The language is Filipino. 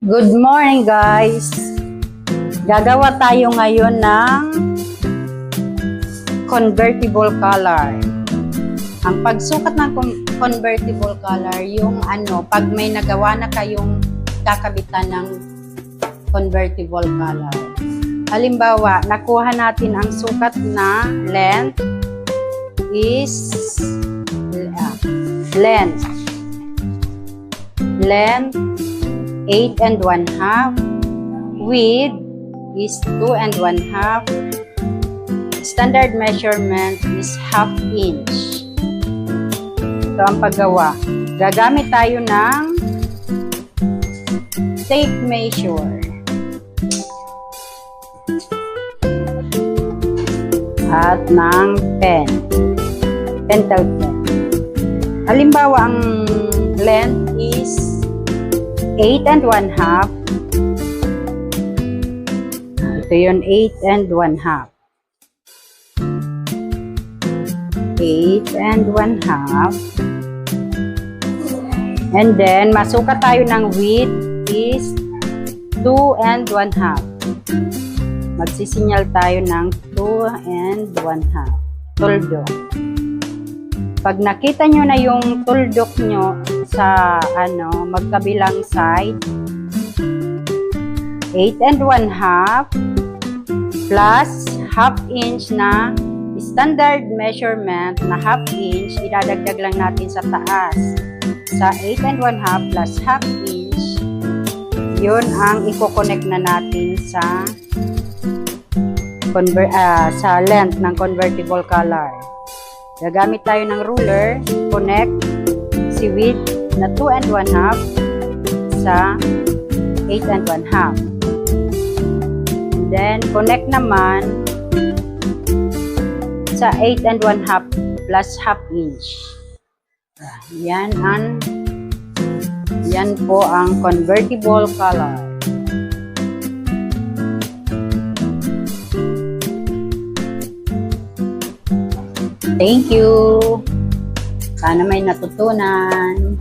Good morning guys! Gagawa tayo ngayon ng convertible color. Ang pagsukat ng con- convertible color, yung ano, pag may nagawa na kayong kakabitan ng convertible color. Halimbawa, nakuha natin ang sukat na length is uh, length length 8 and 1 half. Width is 2 and 1 half. Standard measurement is half inch. Ito ang paggawa. Gagamit tayo ng tape measure. At ng pen. Pentel pen. Halimbawa, ang length 8 and 1 half. Ito yun, 8 and 1 half. 8 and 1 half. And then, masukat tayo ng width is 2 and 1 half. Magsisinyal tayo ng 2 and 1 half. Tuldok. Pag nakita nyo na yung tuldok nyo sa ano, magkabilang side, 8 and 1 half plus half inch na standard measurement na half inch, idadagdag lang natin sa taas. Sa 8 and 1 half plus half inch, yun ang i-connect na natin sa conver ah, sa length ng convertible color. Gagamit tayo ng ruler, connect si width na 2 and 1 half sa 8 and 1 half. Then, connect naman sa 8 and 1 half plus half inch. Yan ang yan po ang convertible color. Thank you. Sana may natutunan.